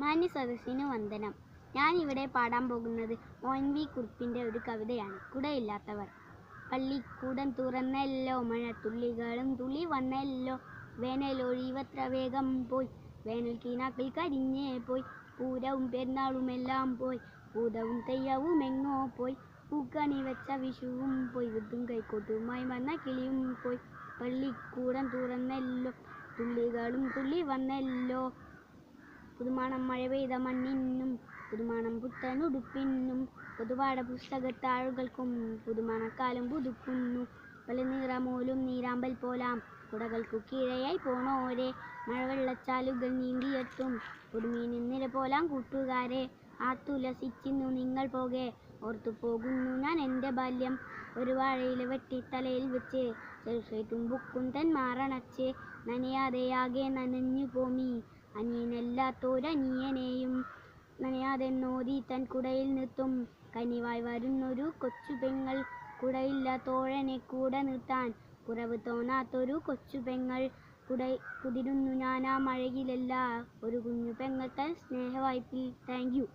മാന്യ സദസ്സിന് വന്ദനം. ഞാൻ ഇവിടെ പാടാൻ പോകുന്നത് എൻ വി കുറിപ്പിന്റെ ഒരു കവിതയാണ്. കുടയില്ലാത്തവർ. പള്ളിക്കൂടം തുറന്നല്ലോ മഴ തുള്ളികളും തുള്ളി വന്നല്ലോ. വേനലൊഴിവത്ര വേഗം പോയി. വേനൽ കിനാക്കൾ കരിഞ്ഞേ പോയി. പൂരവും പെരുന്നാളുമെല്ലാം പോയി. പൂതവും തെയ്യവും എങ്ങോ പോയി. പൂക്കണി വെച്ച വിഷുവും പോയി. വിത്തും കൈക്കോട്ടുമായി വന്ന കിളിയും പോയി. പള്ളിക്കൂടം തുറന്നല്ലോ തുള്ളികളും തുള്ളി വന്നല്ലോ. പുതുമണം മഴ പെയ്ത മണ്ണിനും പുതുമണം ഉടുപ്പിന്നും പൊതുപാഠ പുസ്തകത്താഴുകൾക്കും പുതുമണക്കാലം പുതുക്കുന്നു. പല നീറമോലും നീരാമ്പൽ പോലാം കുടകൾക്കു കീഴയായി പോണോരെ. മഴവെള്ളച്ചാലുകൾ നീന്തിയെത്തും കുടുമീനിൻ നിര പോലാം കൂട്ടുകാരെ. ആത്തുലസിച്ചിന്നു നിങ്ങൾ പോകെ ഓർത്തു പോകുന്നു ഞാൻ എന്റെ ബാല്യം. ഒരു വാഴയില വെട്ടി തലയിൽ വെച്ച് ചെറുഷേറ്റും ബുക്കും തൻ മാറണച്ച്. നനയാതെയാകെ നനഞ്ഞു പോമി അനിയനല്ലാത്തോരനിയനെയും നനയാതെ നോതി തൻ കുടയിൽ നിർത്തും. കനിവായി വരുന്നൊരു കൊച്ചു പെങ്ങൾ കുടയില്ലാത്തോഴനെ കൂടെ നിർത്താൻ. കുറവ് തോന്നാത്തൊരു കൊച്ചു പെങ്ങൾ കുട കുതിരുന്നു ഞാൻ ആ മഴയിലല്ല. ഒരു കുഞ്ഞു പെങ്ങൾ തൻ സ്നേഹവായ്പിൽ. Thank you.